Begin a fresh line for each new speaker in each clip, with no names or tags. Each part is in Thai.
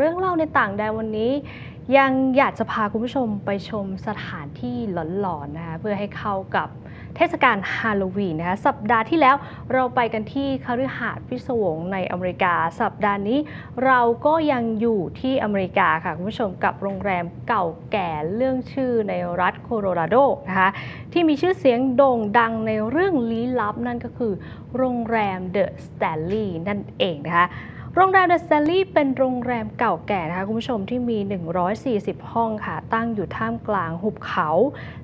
เรื่องเล่าในต่างแดนวันนี้ ยังอยากจะพาคุณผู้ชมไปชมสถานที่หลอนๆนะคะเพื่อให้เข้ากับเทศกาลฮาโลวีนนะคะสัปดาห์ที่แล้วเราไปกันที่คฤหาสน์พิศวงในอเมริกา สัปดาห์นี้เราก็ยังอยู่ที่อเมริกาค่ะคุณผู้ชมกับโรงแรมเก่าแก่เรื่องชื่อในรัฐโคโลราโดนะคะที่มีชื่อเสียงโด่งดังในเรื่องลี้ลับนั่นก็คือ โรงแรมเดอะสแตนลีย์นั่นเองนะคะ โรงแรมเดอะสแตนลีย์เป็นโรงแรมเก่าแก่นะคะคุณผู้ชมที่มี 140 ห้องค่ะ ตั้งอยู่ท่ามกลางหุบเขา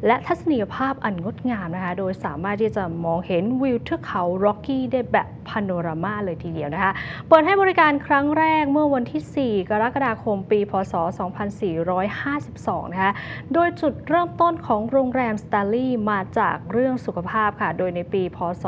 และทัศนียภาพอันงดงามนะคะ โดยสามารถที่จะมองเห็นวิวเทือกเขาร็อกกี้ได้แบบพาโนรามาเลยทีเดียวนะคะ เปิดให้บริการครั้งแรกเมื่อวันที่ 4 กรกฎาคมปี พศ 2452 นะคะ โดยจุดเริ่มต้นของโรงแรมสแตนลีย์มาจากเรื่องสุขภาพค่ะ โดยในปี พศ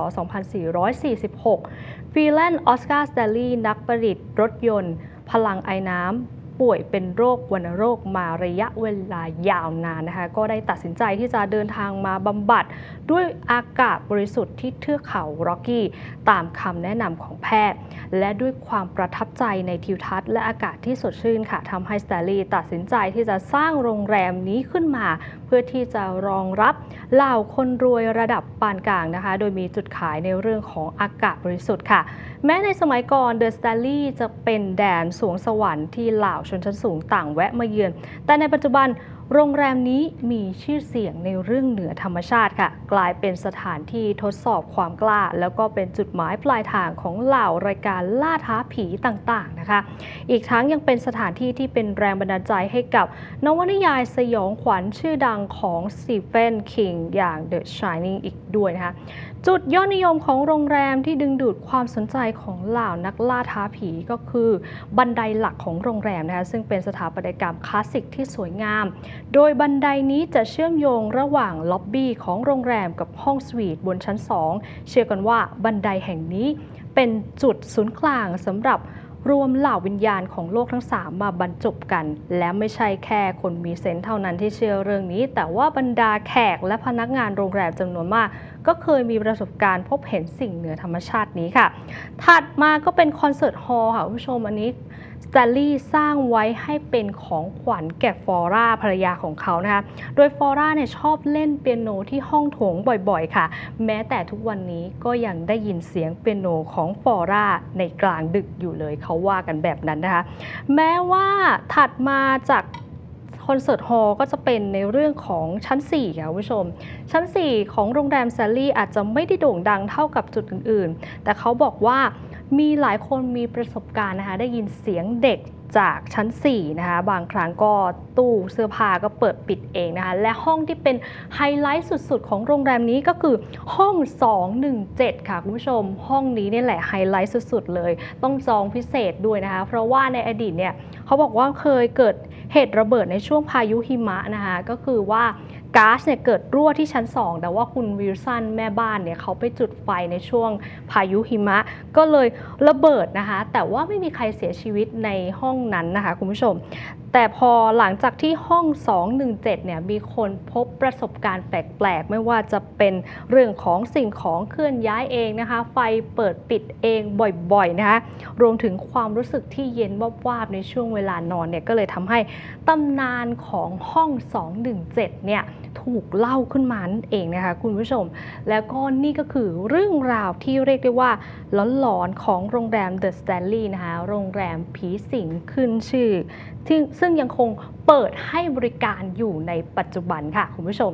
2446ฟีแลนด์ออสการ์สแตลลี่นักประดิษฐ์รถยนต์ พลังไอ้น้ำ ป่วยเป็นโรควัณโรคมาระยะเวลายาวนานนะคะ ก็ได้ตัดสินใจที่จะเดินทางมาบำบัด ด้วยอากาศบริสุทธิ์ที่เทือกเขาร็อกกี้ ตามคำแนะนำของแพทย์ และด้วยความประทับใจในทิวทัศน์และอากาศที่สดชื่นค่ะทำให้สแตลลีย์ตัดสินใจที่จะสร้างโรงแรมนี้ขึ้นมา เพื่อที่จะรองรับเหล่าคนรวยระดับปานกลางนะคะ โดยมีจุดขายในเรื่องของอากาศบริสุทธิ์ค่ะ แม้ในสมัยก่อนเดอะสแตลลี่จะเป็นแดนสวงสวรรค์ที่เหล่าชนชั้นสูงต่างแวะมาเยือน แต่ในปัจจุบันโรงแรมนี้มีชื่อเสียงในเรื่องเหนือธรรมชาติค่ะ กลายเป็นสถานที่ทดสอบความกล้า แล้วก็เป็นจุดหมายปลายทางของเหล่ารายการล่าท้าผีต่างๆนะคะ อีกทั้งยังเป็นสถานที่ที่เป็นแรงบันดาลใจให้กับนวนิยายสยองขวัญชื่อดังของสตีเฟนคิงอย่าง The Shining อีกด้วยนะคะ จุดยอดนิยมของโรงแรมที่ดึงดูดความสนใจของเหล่านักล่าท้าผีก็คือบันไดหลักของโรงแรมนะคะซึ่งเป็นสถาปัตยกรรมคลาสสิกที่สวยงาม โดยบันไดนี้จะเชื่อมโยงระหว่างล็อบบี้ของโรงแรมกับห้องสวีทบนชั้น 2 เชื่อกันว่าบันไดแห่งนี้เป็นจุดศูนย์กลางสำหรับ รวมเหล่าวิญญาณของโลกทั้ง 3 มาบรรจบกัน และไม่ใช่แค่คนมีเซนต์เท่านั้นที่เชื่อเรื่องนี้ แต่ว่าบรรดาแขกและพนักงานโรงแรมจำนวนมาก ก็เคยมีประสบการณ์พบเห็นสิ่งเหนือธรรมชาตินี้ค่ะ ถัดมาก็เป็นคอนเสิร์ตฮอลล์ค่ะคุณผู้ชมอันนี้ สแตลลี่สร้างไว้ให้เป็นของขวัญแก่ฟอร่าภรรยาของเขานะคะ โดยฟอร่าเนี่ยชอบเล่นเปียโนที่ห้องโถงบ่อยๆ ค่ะ แม้แต่ทุกวันนี้ก็ยังได้ยินเสียงเปียโนของฟอร่าในกลางดึกอยู่เลยเขาว่ากันแบบนั้นนะคะ แม้ว่าถัดมาจากคอนเสิร์ตฮอลล์ก็จะเป็นในเรื่องของชั้น 4 ค่ะคุณผู้ชม ชั้น 4 ของโรงแรมแซลลี่อาจจะไม่ได้โด่งดังเท่ากับจุดอื่นๆ แต่เขาบอกว่า มีหลายคนมีประสบการณ์นะคะได้ยินเสียงเด็กจากชั้น4นะคะบางครั้งก็ตู้เสื้อผ้าก็เปิดปิดเองนะคะและห้องที่เป็นไฮไลท์สุดๆ ของโรงแรมนี้ก็คือห้อง 217 ค่ะคุณผู้ชม ห้องนี้นี่แหละไฮไลท์สุดๆ เลย ต้องจองพิเศษด้วยนะคะ เพราะว่าในอดีตเนี่ยเขาบอกว่าเคยเกิดเหตุระเบิดในช่วงพายุหิมะนะคะก็คือว่า ก๊าซเนี่ยเกิดรั่วที่ชั้น 2 แต่ว่าคุณวิลสันแม่บ้านเนี่ยเขาไปจุดไฟในช่วงพายุหิมะ ก็เลยระเบิดนะคะ แต่ว่าไม่มีใครเสียชีวิตในห้องนั้นนะคะคุณผู้ชม แต่พอหลังจากที่ห้อง 217 เนี่ยมีคนพบประสบการณ์แปลกๆ ไม่ว่าจะเป็นเรื่องของสิ่งของเคลื่อนย้ายเองนะคะ ไฟเปิดปิดเองบ่อยๆนะคะรวมถึงความรู้สึกที่เย็นวาบๆในช่วงเวลานอนเนี่ยก็เลยทำให้ตำนานของห้อง 217 เนี่ย ถูกเล่าขึ้นมานั่นเองนะคะคุณผู้ชม แล้วก็นี่ก็คือเรื่องราวที่เรียกได้ว่าหลอนๆของโรงแรมเดอะสแตนลีย์นะคะโรงแรมผีสิงขึ้นชื่อ ซึ่งซึ่งยังคงเปิดให้บริการอยู่ในปัจจุบันค่ะคุณผู้ชม